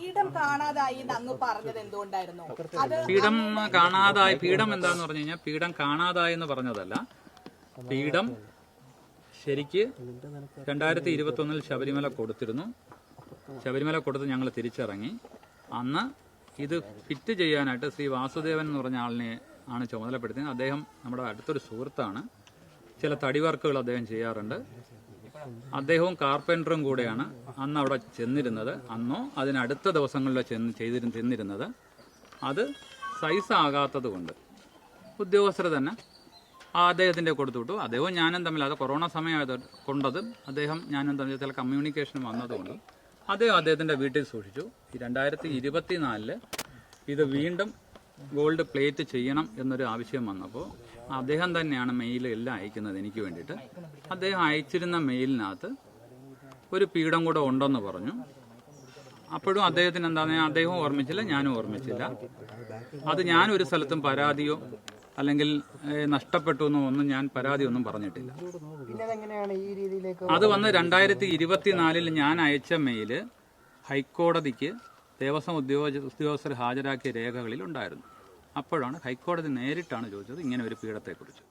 പീഠം കാണാതായി എന്ന് അങ്ങ് പറഞ്ഞത് എന്തുകൊണ്ടായിരുന്നു? പീഠം കാണാതായി പീഠം എന്താന്ന് പറഞ്ഞു കഴിഞ്ഞാൽ പീഠം കാണാതായി എന്ന് പറഞ്ഞതല്ല. പീഠം ശരിക്ക് രണ്ടായിരത്തി ഇരുപത്തി ഒന്നിൽ ശബരിമല കൊടുത്തിരുന്നു. ശബരിമല കൊടുത്ത് ഞങ്ങൾ തിരിച്ചിറങ്ങി. അന്ന് ഇത് ഫിറ്റ് ചെയ്യാനായിട്ട് ശ്രീ വാസുദേവൻ എന്ന് പറഞ്ഞ ആളിനെ ആണ് ചുമതലപ്പെടുത്തിയത്. അദ്ദേഹം നമ്മുടെ അടുത്തൊരു സുഹൃത്താണ്. ചില തടി വർക്കുകൾ അദ്ദേഹം ചെയ്യാറുണ്ട്. അദ്ദേഹവും കാർപ്പന്ററും കൂടെയാണ് അന്ന് അവിടെ ചെന്നിരുന്നത്. അന്നോ അതിനടുത്ത ദിവസങ്ങളിലോ ചെന്ന് ചെയ്തിരുന്ന ചെന്നിരുന്നത്. അത് സൈസ് ആകാത്തത് കൊണ്ട്. ഉദ്യോഗസ്ഥർ തന്നെ ആ അദ്ദേഹത്തിന്റെ കൊടുത്തുവിട്ടു അദ്ദേഹവും ഞാനും തമ്മിൽ അത് കൊറോണ സമയമായത് കൊണ്ടത് അദ്ദേഹം ഞാനും തമ്മിൽ ചില കമ്മ്യൂണിക്കേഷൻ വന്നതുകൊണ്ട് അദ്ദേഹം അദ്ദേഹത്തിന്റെ വീട്ടിൽ സൂക്ഷിച്ചു. രണ്ടായിരത്തി ഇരുപത്തിനാലിൽ ഇത് വീണ്ടും ഗോൾഡ് പ്ലേറ്റ് ചെയ്യണം എന്നൊരു ആവശ്യം വന്നപ്പോൾ അദ്ദേഹം തന്നെയാണ് മെയിൽ എല്ലാം അയക്കുന്നത് എനിക്ക് വേണ്ടിയിട്ട്. അദ്ദേഹം അയച്ചിരുന്ന മെയിലിനകത്ത് ഒരു പീഠം കൂടെ ഉണ്ടെന്ന് പറഞ്ഞു. അപ്പോഴും അദ്ദേഹത്തിന് എന്താണ് അദ്ദേഹം ഓർമ്മിച്ചില്ല ഞാനും ഓർമ്മിച്ചില്ല. അത് ഞാൻ ഒരു സ്ഥലത്തും പരാതിയോ അല്ലെങ്കിൽ നഷ്ടപ്പെട്ടു എന്നോ ഒന്നും ഞാൻ പരാതി ഒന്നും പറഞ്ഞിട്ടില്ല. അത് വന്ന് രണ്ടായിരത്തി ഇരുപത്തിനാലിൽ ഞാൻ അയച്ച മെയിൽ ഹൈക്കോടതിക്ക് ദേവസ്വം ഉദ്യോഗ ഉദ്യോഗസ്ഥർ ഹാജരാക്കിയ രേഖകളിൽ ഉണ്ടായിരുന്നു. അപ്പോഴാണ് ഹൈക്കോടതി നേരിട്ടാണ് ചോദിച്ചത് ഇങ്ങനെ ഒരു പീഠത്തെക്കുറിച്ച്.